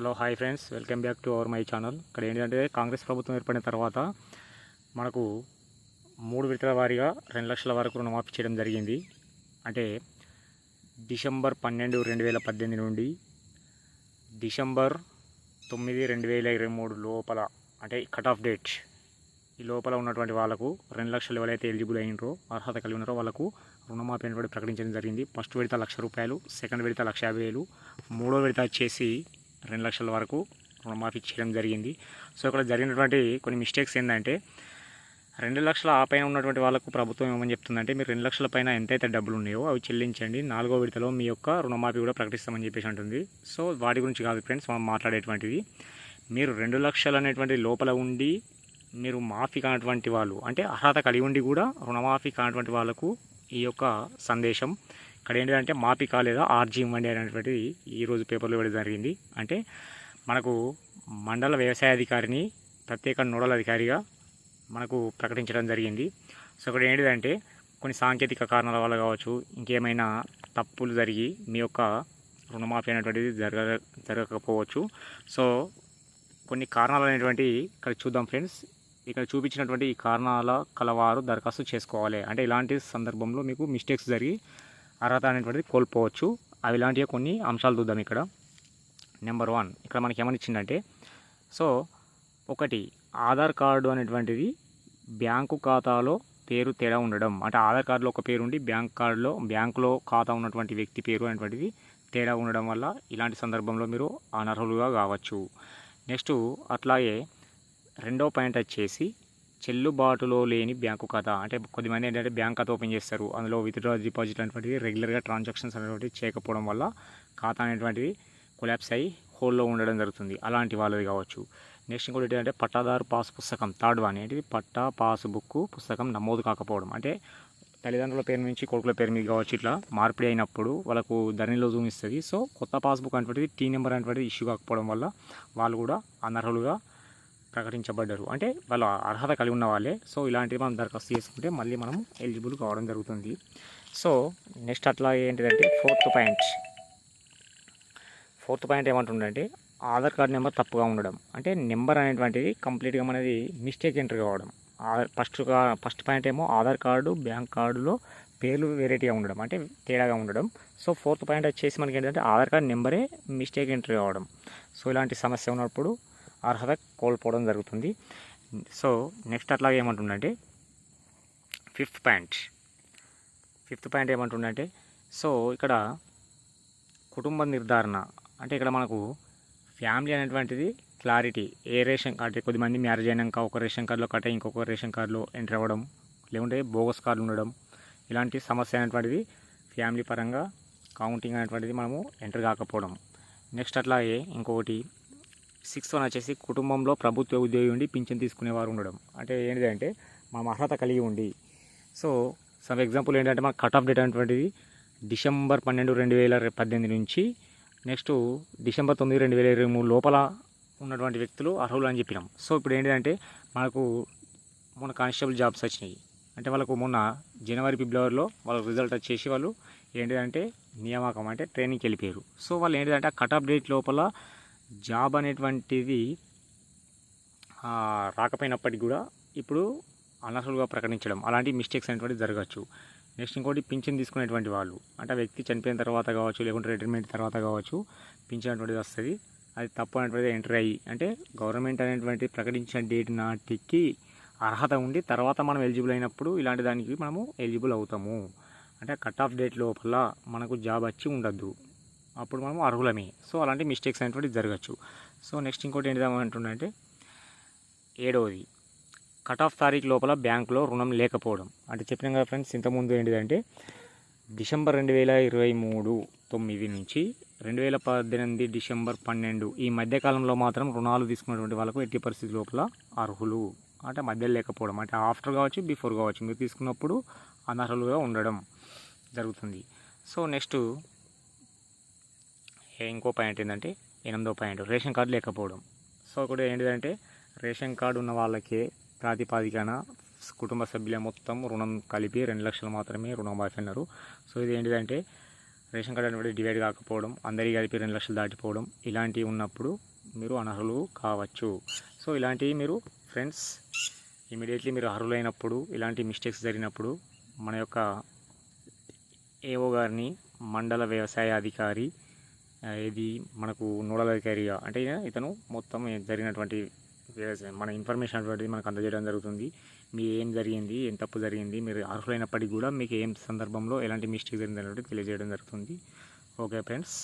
Hello hi friends. Welcome back to our my channel. ఇక్కడ ఏంటంటే కాంగ్రెస్ ప్రభుత్వం ఏర్పడిన తర్వాత మనకు మూడు విడతల వారీగా రెండు లక్షల వరకు రుణమాఫీ చేయడం జరిగింది. అంటే డిసెంబర్ పన్నెండు రెండు వేల పద్దెనిమిది నుండి డిసెంబర్ తొమ్మిది రెండు వేల ఇరవై మూడు లోపల అంటే కట్ ఆఫ్ డేట్ ఈ లోపల ఉన్నటువంటి వాళ్ళకు రెండు లక్షలు ఎవరైతే ఎలిజిబుల్ అయినరో అర్హత కలిగి ఉన్నారో వాళ్ళకు రుణమాఫీ అనేటువంటి ప్రకటించడం జరిగింది. ఫస్ట్ విడత లక్ష రూపాయలు సెకండ్ విడత లక్ష యాభై వేలు మూడో విడత వచ్చేసి రెండు లక్షల వరకు రుణమాఫీ చేయడం జరిగింది. సో ఇక్కడ జరిగినటువంటి కొన్ని మిస్టేక్స్ ఏంటంటే రెండు లక్షల ఆపైన ఉన్నటువంటి వాళ్ళకు ప్రభుత్వం ఏమని చెప్తుందంటే మీరు రెండు లక్షల పైన ఎంతైతే డబ్బులు ఉన్నాయో అవి చెల్లించండి నాలుగో విడతలో మీ యొక్క రుణమాఫీ కూడా ప్రకటిస్తామని చెప్పేసి ఉంటుంది సో వాటి గురించి కాదు ఫ్రెండ్స్ మనం మాట్లాడేటువంటిది మీరు రెండు లక్షలు అనేటువంటి లోపల ఉండి మీరు మాఫీ కానటువంటి వాళ్ళు అంటే అర్హత కలిగి ఉండి కూడా రుణమాఫీ కానటువంటి వాళ్ళకు ఈ యొక్క సందేశం అక్కడ ఏంటంటే మాఫీ కాలేదా ఆర్జీ ఇవ్వండి అనేటువంటిది ఈరోజు పేపర్లో ఇవ్వడం జరిగింది. అంటే మనకు మండల వ్యవసాయాధికారిని ప్రత్యేక నోడల్ అధికారిగా మనకు ప్రకటించడం జరిగింది. సో ఇక్కడ ఏంటిదంటే కొన్ని సాంకేతిక కారణాల వల్ల కావచ్చు ఇంకేమైనా తప్పులు జరిగి మీ యొక్క రుణమాఫీ అనేటువంటిది జరగ జరగకపోవచ్చు. సో కొన్ని కారణాలు అనేటువంటి ఇక్కడ చూద్దాం ఫ్రెండ్స్. ఇక్కడ చూపించినటువంటి ఈ కారణాల కలవారు దరఖాస్తు చేసుకోవాలి. అంటే ఇలాంటి సందర్భంలో మీకు మిస్టేక్స్ జరిగి అర్హత అనేటువంటిది కోల్పోవచ్చు. అవి ఇలాంటివి కొన్ని అంశాలు చూద్దాం ఇక్కడ. నెంబర్ వన్ ఇక్కడ మనకి ఏమని ఇచ్చిందంటే సో ఒకటి ఆధార్ కార్డు అనేటువంటిది బ్యాంకు ఖాతాలో పేరు తేడా ఉండడం. అంటే ఆధార్ కార్డులో ఒక పేరు ఉండి బ్యాంక్ కార్డులో బ్యాంకులో ఖాతా ఉన్నటువంటి వ్యక్తి పేరు అనేటువంటిది తేడా ఉండడం వల్ల ఇలాంటి సందర్భంలో మీరు అనర్హులుగా కావచ్చు. నెక్స్ట్ అట్లాగే రెండో పాయింట్ వచ్చేసి చెల్లుబాటులో లేని బ్యాంకు ఖాతా. అంటే కొద్దిమంది ఏంటంటే బ్యాంక్ ఖాతా ఓపెన్ చేస్తారు. అందులో విత్డ్రా డిపాజిట్ అనేటువంటివి రెగ్యులర్గా ట్రాన్సాక్షన్స్ అనేటువంటివి చేయకపోవడం వల్ల ఖాతా అనేటువంటిది కొలాప్స్ అయ్యి హోల్లో ఉండడం జరుగుతుంది. అలాంటి వాళ్ళది కావచ్చు. నెక్స్ట్ ఇంకోటి ఏంటంటే పట్టాదారు పాస్ పుస్తకం థర్డ్ వన్. ఏంటిది? పట్టా పాస్బుక్ పుస్తకం నమోదు కాకపోవడం. అంటే తల్లిదండ్రుల పేరు నుంచి కొడుకుల పేరు మీద కావచ్చు ఇట్లా మార్పిడి అయినప్పుడు వాళ్ళకు ధరణిలో చూపిస్తుంది. సో కొత్త పాస్బుక్ అనేటువంటిది టీ నెంబర్ అనేటువంటిది ఇష్యూ కాకపోవడం వల్ల వాళ్ళు కూడా అనర్హులుగా ప్రకటించబడ్డారు. అంటే వాళ్ళు అర్హత కలిగి ఉన్న వాళ్ళే. సో ఇలాంటివి మనం దరఖాస్తు చేసుకుంటే మళ్ళీ మనం ఎలిజిబుల్ కావడం జరుగుతుంది. సో నెక్స్ట్ అట్లా ఏంటిదంటే ఫోర్త్ పాయింట్. ఫోర్త్ పాయింట్ ఏమంటుందంటే ఆధార్ కార్డ్ నెంబర్ తప్పుగా ఉండడం. అంటే నెంబర్ అనేటువంటిది కంప్లీట్గా మనది మిస్టేక్ ఎంటర్ కావడం. ఫస్ట్ ఫస్ట్ పాయింట్ ఏమో ఆధార్ కార్డు బ్యాంక్ కార్డులో పేర్లు వెరైటీగా ఉండడం. అంటే తేడాగా ఉండడం. సో ఫోర్త్ పాయింట్ వచ్చేసి మనకి ఏంటంటే ఆధార్ కార్డ్ నెంబరే మిస్టేక్ ఎంటర్ కావడం. సో ఇలాంటి సమస్య ఉన్నప్పుడు అర్హత కోల్పోవడం జరుగుతుంది. సో నెక్స్ట్ అట్లాగే ఏమంటుండంటే ఫిఫ్త్ పాయింట్. ఫిఫ్త్ పాయింట్ ఏమంటుండంటే సో ఇక్కడ కుటుంబ నిర్ధారణ అంటే ఇక్కడ మనకు ఫ్యామిలీ అనేటువంటిది క్లారిటీ. ఏ రేషన్ కార్డు అంటే కొద్దిమంది మ్యారేజ్ అయినాక ఒక రేషన్ కార్డులో కట్ట ఇంకొక రేషన్ కార్డులో ఎంటర్ అవ్వడం లేకుంటే బోగస్ కార్డులు ఉండడం ఇలాంటి సమస్య అనేటువంటిది ఫ్యామిలీ పరంగా కౌంటింగ్ అనేటువంటిది మనము ఎంటర్ కాకపోవడం. నెక్స్ట్ అట్లాగే ఇంకొకటి సిక్స్త్ వన్ వచ్చేసి కుటుంబంలో ప్రభుత్వ ఉద్యోగి ఉండి పింఛన్ తీసుకునేవారు ఉండడం. అంటే ఏంటిదంటే మనం అర్హత కలిగి ఉండి. సో సమ్ ఎగ్జాంపుల్ ఏంటంటే మన కట్ ఆఫ్ డేట్ అనేటువంటిది డిసెంబర్ పన్నెండు రెండు వేల పద్దెనిమిది నుంచి నెక్స్ట్ డిసెంబర్ తొమ్మిది రెండు వేల ఇరవై మూడు లోపల ఉన్నటువంటి వ్యక్తులు అర్హులు అని చెప్పినాం. సో ఇప్పుడు ఏంటంటే మనకు మొన్న కానిస్టేబుల్ జాబ్స్ వచ్చినాయి. అంటే వాళ్ళకు మొన్న జనవరి ఫిబ్రవరిలో వాళ్ళ రిజల్ట్ వచ్చేసి వాళ్ళు ఏంటిదంటే నియామకం అంటే ట్రైనింగ్కి వెళ్ళిపోయారు. సో వాళ్ళు ఏంటిదంటే ఆ కట్ ఆఫ్ డేట్ లోపల జాబ్ అనేటువంటిది రాకపోయినప్పటికీ కూడా ఇప్పుడు అనర్హులుగా ప్రకటించడం. అలాంటి మిస్టేక్స్ అనేటువంటివి జరగచ్చు. నెక్స్ట్ ఇంకోటి పింఛన్ తీసుకునేటువంటి వాళ్ళు. అంటే వ్యక్తి చనిపోయిన తర్వాత కావచ్చు లేకుంటే రిటైర్మెంట్ తర్వాత కావచ్చు పింఛన్ అనేటువంటిది వస్తుంది. అది తప్పు అనేటువంటిది ఎంటర్ అయ్యి అంటే గవర్నమెంట్ అనేటువంటి ప్రకటించిన డేట్ నాటికి అర్హత ఉండి తర్వాత మనం ఎలిజిబుల్ అయినప్పుడు ఇలాంటి దానికి మనము ఎలిజిబుల్ అవుతాము. అంటే కట్ ఆఫ్ డేట్ లోపల మనకు జాబ్ వచ్చి ఉండద్దు. అప్పుడు మనం అర్హులమే. సో అలాంటి మిస్టేక్స్ అనేటువంటివి జరగచ్చు. సో నెక్స్ట్ ఇంకోటి ఏంటిదామంటుండంటే ఏడవది కట్ ఆఫ్ తారీఖు లోపల బ్యాంకులో రుణం లేకపోవడం. అంటే చెప్పినాం కదా ఫ్రెండ్స్ ఇంతకుముందు ఏంటిదంటే డిసెంబర్ రెండు వేల ఇరవై మూడు తొమ్మిది నుంచి రెండు వేల పద్దెనిమిది డిసెంబర్ పన్నెండు ఈ మధ్యకాలంలో మాత్రం రుణాలు తీసుకున్నటువంటి వాళ్ళకు ఎట్టి పరిస్థితి లోపల అర్హులు. అంటే మధ్యలో లేకపోవడం. అంటే ఆఫ్టర్ కావచ్చు బిఫోర్ కావచ్చు. మీరు తీసుకున్నప్పుడు అనర్హులుగా ఉండడం జరుగుతుంది. సో నెక్స్ట్ ఇంకో పాయింట్ ఏంటంటే ఎనిమిదో పాయింట్ రేషన్ కార్డు లేకపోవడం. సో ఒకటి ఏంటిదంటే రేషన్ కార్డు ఉన్న వాళ్ళకే ప్రాతిపాదికన కుటుంబ సభ్యుల మొత్తం రుణం కలిపి రెండు లక్షలు మాత్రమే రుణం అన్నారు సో ఇది ఏంటిదంటే రేషన్ కార్డు అనేది డివైడ్ కాకపోవడం అందరికీ కలిపి రెండు లక్షలు దాటిపోవడం ఇలాంటివి ఉన్నప్పుడు మీరు అనర్హులు కావచ్చు. సో ఇలాంటివి మీరు ఫ్రెండ్స్ ఇమీడియట్లీ మీరు అర్హులైనప్పుడు ఇలాంటి మిస్టేక్స్ జరిగినప్పుడు మన యొక్క ఏఓ గారిని మండల వ్యవసాయ అధికారి ఇది మనకు నోడల్ అధికారిగా అంటే ఇతను మొత్తం జరిగినటువంటి మన ఇన్ఫర్మేషన్ అటువంటిది మనకు అందజేయడం జరుగుతుంది. మీ ఏం జరిగింది ఏం తప్పు జరిగింది మీరు అర్హులైనప్పటికీ కూడా మీకు ఏం సందర్భంలో ఎలాంటి మిస్టేక్ జరిగింది అనేది తెలియజేయడం జరుగుతుంది. Okay friends